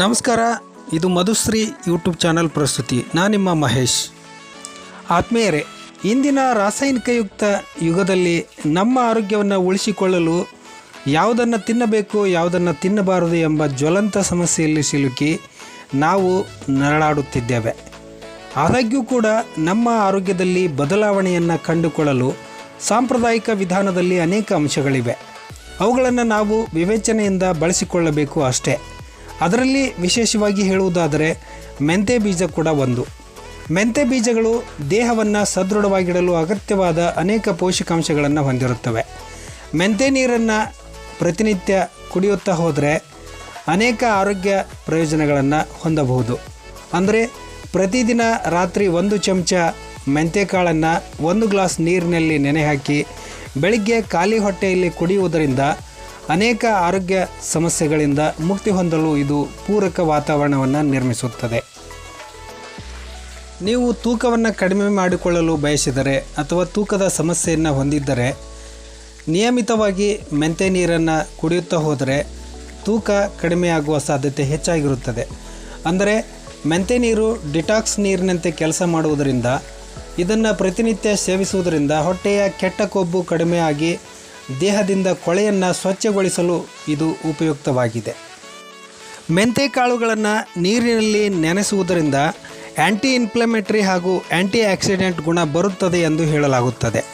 ನಮಸ್ಕಾರ, ಇದು Madhushree YouTube channel ಪ್ರಸ್ತುತಿ. ನಾನು ನಿಮ್ಮ ಮಹೇಶ್. ಆತ್ಮೀಯರೇ, ಇಂದಿನ ರಾಸಾಯನಿಕಯುಕ್ತ ಯುಗದಲ್ಲಿ ನಮ್ಮ ಆರೋಗ್ಯವನ್ನು ಉಳಿಸಿಕೊಳ್ಳಲು ಯಾವುದನ್ನು ತಿನ್ನಬೇಕು, ಯಾವುದನ್ನು ತಿನ್ನಬಾರದು ಎಂಬ ಜ್ವಲಂತ ಸಮಸ್ಯೆಯಲ್ಲಿ ಸಿಲುಕಿ ನಾವು ನರಳಾಡುತ್ತಿದ್ದೇವೆ. ಆದಾಗ್ಯೂ ಕೂಡ ನಮ್ಮ ಆರೋಗ್ಯದಲ್ಲಿ ಬದಲಾವಣೆಯನ್ನು ಕಂಡುಕೊಳ್ಳಲು ಸಾಂಪ್ರದಾಯಿಕ ವಿಧಾನದಲ್ಲಿ ಅನೇಕ ಅಂಶಗಳಿವೆ. ಅವುಗಳನ್ನು ನಾವು ವಿವೇಚನೆಯಿಂದ ಬಳಸಿಕೊಳ್ಳಬೇಕು ಅಷ್ಟೇ. ಅದರಲ್ಲಿ ವಿಶೇಷವಾಗಿ ಹೇಳುವುದಾದರೆ ಮೆಂತೆ ಬೀಜ ಕೂಡ ಒಂದು. ಮೆಂತೆ ಬೀಜಗಳು ದೇಹವನ್ನು ಸದೃಢವಾಗಿಡಲು ಅಗತ್ಯವಾದ ಅನೇಕ ಪೋಷಕಾಂಶಗಳನ್ನು ಹೊಂದಿರುತ್ತವೆ. ಮೆಂತೆ ನೀರನ್ನು ಪ್ರತಿನಿತ್ಯ ಕುಡಿಯುತ್ತಾ ಹೋದರೆ ಅನೇಕ ಆರೋಗ್ಯ ಪ್ರಯೋಜನಗಳನ್ನು ಹೊಂದಬಹುದು. ಅಂದರೆ ಪ್ರತಿದಿನ ರಾತ್ರಿ ಒಂದು ಚಮಚ ಮೆಂತೆಕಾಳನ್ನು ಒಂದು ಗ್ಲಾಸ್ ನೀರಿನಲ್ಲಿ ನೆನೆ ಹಾಕಿ ಬೆಳಿಗ್ಗೆ ಖಾಲಿ ಹೊಟ್ಟೆಯಲ್ಲಿ ಕುಡಿಯುವುದರಿಂದ ಅನೇಕ ಆರೋಗ್ಯ ಸಮಸ್ಯೆಗಳಿಂದ ಮುಕ್ತಿ ಹೊಂದಲು ಇದು ಪೂರಕ ವಾತಾವರಣವನ್ನು ನಿರ್ಮಿಸುತ್ತದೆ. ನೀವು ತೂಕವನ್ನು ಕಡಿಮೆ ಮಾಡಿಕೊಳ್ಳಲು ಬಯಸಿದರೆ ಅಥವಾ ತೂಕದ ಸಮಸ್ಯೆಯನ್ನು ಹೊಂದಿದ್ದರೆ, ನಿಯಮಿತವಾಗಿ ಮೆಂತೆ ನೀರನ್ನು ಕುಡಿಯುತ್ತಾ ಹೋದರೆ ತೂಕ ಕಡಿಮೆಯಾಗುವ ಸಾಧ್ಯತೆ ಹೆಚ್ಚಾಗಿರುತ್ತದೆ. ಅಂದರೆ ಮೆಂತೆ ನೀರು ಡಿಟಾಕ್ಸ್ ನೀರಿನಂತೆ ಕೆಲಸ ಮಾಡುವುದರಿಂದ ಇದನ್ನು ಪ್ರತಿನಿತ್ಯ ಸೇವಿಸುವುದರಿಂದ ಹೊಟ್ಟೆಯ ಕೆಟ್ಟ ಕೊಬ್ಬು ಕಡಿಮೆಯಾಗಿ ದೇಹದಿಂದ ಕೊಳೆಯನ್ನು ಸ್ವಚ್ಛಗೊಳಿಸಲು ಇದು ಉಪಯುಕ್ತವಾಗಿದೆ. ಮೆಂತೆ ಕಾಳುಗಳನ್ನು ನೀರಿನಲ್ಲಿ ನೆನೆಸುವುದರಿಂದ ಆ್ಯಂಟಿ ಇನ್ಫ್ಲಮೇಟರಿ ಹಾಗೂ ಆ್ಯಂಟಿ ಆಕ್ಸಿಡೆಂಟ್ ಗುಣ ಬರುತ್ತದೆ ಎಂದು ಹೇಳಲಾಗುತ್ತದೆ.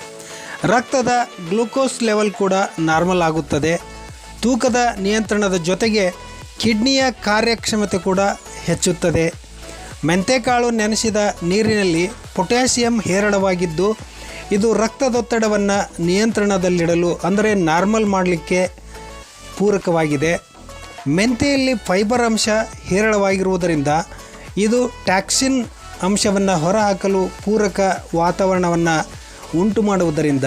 ರಕ್ತದ ಗ್ಲೂಕೋಸ್ ಲೆವೆಲ್ ಕೂಡ ನಾರ್ಮಲ್ ಆಗುತ್ತದೆ. ತೂಕದ ನಿಯಂತ್ರಣದ ಜೊತೆಗೆ ಕಿಡ್ನಿಯ ಕಾರ್ಯಕ್ಷಮತೆ ಕೂಡ ಹೆಚ್ಚುತ್ತದೆ. ಮೆಂತೆಕಾಳು ನೆನೆಸಿದ ನೀರಿನಲ್ಲಿ ಪೊಟ್ಯಾಸಿಯಂ ಹೇರಳವಾಗಿದ್ದು ಇದು ರಕ್ತದೊತ್ತಡವನ್ನು ನಿಯಂತ್ರಣದಲ್ಲಿಡಲು, ಅಂದರೆ ನಾರ್ಮಲ್ ಮಾಡಲಿಕ್ಕೆ ಪೂರಕವಾಗಿದೆ. ಮೆಂತೆಯಲ್ಲಿ ಫೈಬರ್ ಅಂಶ ಹೇರಳವಾಗಿರುವುದರಿಂದ ಇದು ಟ್ಯಾಕ್ಸಿನ್ ಅಂಶವನ್ನು ಹೊರಹಾಕಲು ಪೂರಕ ವಾತಾವರಣವನ್ನು ಉಂಟು ಮಾಡುವುದರಿಂದ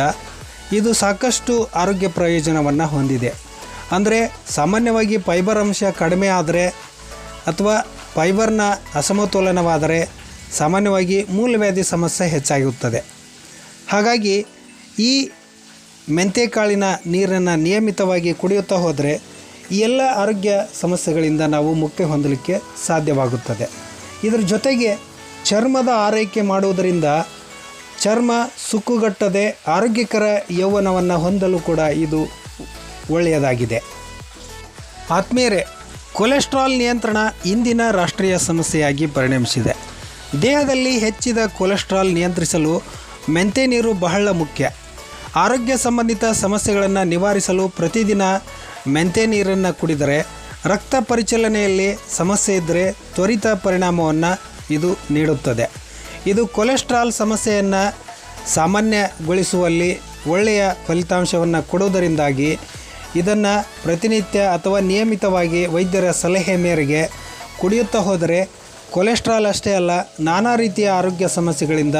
ಇದು ಸಾಕಷ್ಟು ಆರೋಗ್ಯ ಪ್ರಯೋಜನವನ್ನು ಹೊಂದಿದೆ. ಅಂದರೆ ಸಾಮಾನ್ಯವಾಗಿ ಫೈಬರ್ ಅಂಶ ಕಡಿಮೆ ಆದರೆ ಅಥವಾ ಫೈಬರ್ನ ಅಸಮತೋಲನವಾದರೆ ಸಾಮಾನ್ಯವಾಗಿ ಮೂಲವ್ಯಾಧಿ ಸಮಸ್ಯೆ ಹೆಚ್ಚಾಗಿರುತ್ತದೆ. ಹಾಗಾಗಿ ಈ ಮೆಂತೆಕಾಳಿನ ನೀರನ್ನು ನಿಯಮಿತವಾಗಿ ಕುಡಿಯುತ್ತಾ ಹೋದರೆ ಈ ಎಲ್ಲ ಆರೋಗ್ಯ ಸಮಸ್ಯೆಗಳಿಂದ ನಾವು ಮುಕ್ತಿ ಹೊಂದಲಿಕ್ಕೆ ಸಾಧ್ಯವಾಗುತ್ತದೆ. ಇದರ ಜೊತೆಗೆ ಚರ್ಮದ ಆರೈಕೆ ಮಾಡುವುದರಿಂದ ಚರ್ಮ ಸುಕ್ಕುಗಟ್ಟದೆ ಆರೋಗ್ಯಕರ ಯೌವನವನ್ನು ಹೊಂದಲು ಕೂಡ ಇದು ಒಳ್ಳೆಯದಾಗಿದೆ. ಆತ್ಮೀಯರೇ, ಕೊಲೆಸ್ಟ್ರಾಲ್ ನಿಯಂತ್ರಣ ಇಂದಿನ ರಾಷ್ಟ್ರೀಯ ಸಮಸ್ಯೆಯಾಗಿ ಪರಿಣಮಿಸಿದೆ. ದೇಹದಲ್ಲಿ ಹೆಚ್ಚಿದ ಕೊಲೆಸ್ಟ್ರಾಲ್ ನಿಯಂತ್ರಿಸಲು ಮೆಂತೆ ನೀರು ಬಹಳ ಮುಖ್ಯ. ಆರೋಗ್ಯ ಸಂಬಂಧಿತ ಸಮಸ್ಯೆಗಳನ್ನು ನಿವಾರಿಸಲು ಪ್ರತಿದಿನ ಮೆಂತೆ ನೀರನ್ನು ಕುಡಿದರೆ ರಕ್ತ ಪರಿಚಲನೆಯಲ್ಲಿ ಸಮಸ್ಯೆ ಇದ್ದರೆ ತ್ವರಿತ ಪರಿಣಾಮವನ್ನು ಇದು ನೀಡುತ್ತದೆ. ಇದು ಕೊಲೆಸ್ಟ್ರಾಲ್ ಸಮಸ್ಯೆಯನ್ನು ಸಾಮಾನ್ಯಗೊಳಿಸುವಲ್ಲಿ ಒಳ್ಳೆಯ ಫಲಿತಾಂಶವನ್ನು ಕೊಡುವುದರಿಂದಾಗಿ ಇದನ್ನು ಪ್ರತಿನಿತ್ಯ ಅಥವಾ ನಿಯಮಿತವಾಗಿ ವೈದ್ಯರ ಸಲಹೆ ಮೇರೆಗೆ ಕುಡಿಯುತ್ತಾ ಹೋದರೆ ಕೊಲೆಸ್ಟ್ರಾಲ್ ಅಷ್ಟೇ ಅಲ್ಲ, ನಾನಾ ರೀತಿಯ ಆರೋಗ್ಯ ಸಮಸ್ಯೆಗಳಿಂದ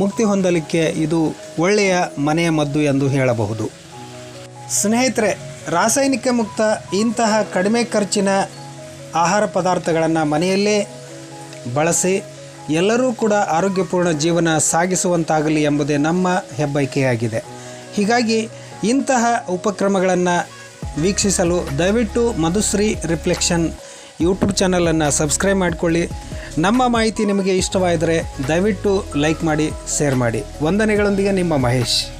ಮುಕ್ತಿ ಹೊಂದಲಿಕ್ಕೆ ಇದು ಒಳ್ಳೆಯ ಮನೆಯ ಮದ್ದು ಎಂದು ಹೇಳಬಹುದು. ಸ್ನೇಹಿತರೆ, ರಾಸಾಯನಿಕ ಮುಕ್ತ ಇಂತಹ ಕಡಿಮೆ ಖರ್ಚಿನ ಆಹಾರ ಪದಾರ್ಥಗಳನ್ನು ಮನೆಯಲ್ಲೇ ಬಳಸಿ ಎಲ್ಲರೂ ಕೂಡ ಆರೋಗ್ಯಪೂರ್ಣ ಜೀವನ ಸಾಗಿಸುವಂತಾಗಲಿ ಎಂಬುದೇ ನಮ್ಮ ಹೆಬ್ಬೈಕೆಯಾಗಿದೆ. ಹೀಗಾಗಿ ಇಂತಹ ಉಪಕ್ರಮಗಳನ್ನು ವೀಕ್ಷಿಸಲು ದಯವಿಟ್ಟು ಮಧುಶ್ರೀ ರಿಫ್ಲೆಕ್ಷನ್ ಯೂಟ್ಯೂಬ್ ಚಾನಲನ್ನು ಸಬ್ಸ್ಕ್ರೈಬ್ ಮಾಡಿಕೊಳ್ಳಿ. ನಮ್ಮ ಮಾಹಿತಿ ನಿಮಗೆ ಇಷ್ಟವಾದರೆ ದಯವಿಟ್ಟು ಲೈಕ್ ಮಾಡಿ ಶೇರ್ ಮಾಡಿ. ವಂದನೆಗಳೊಂದಿಗೆ ನಿಮ್ಮ ಮಹೇಶ್.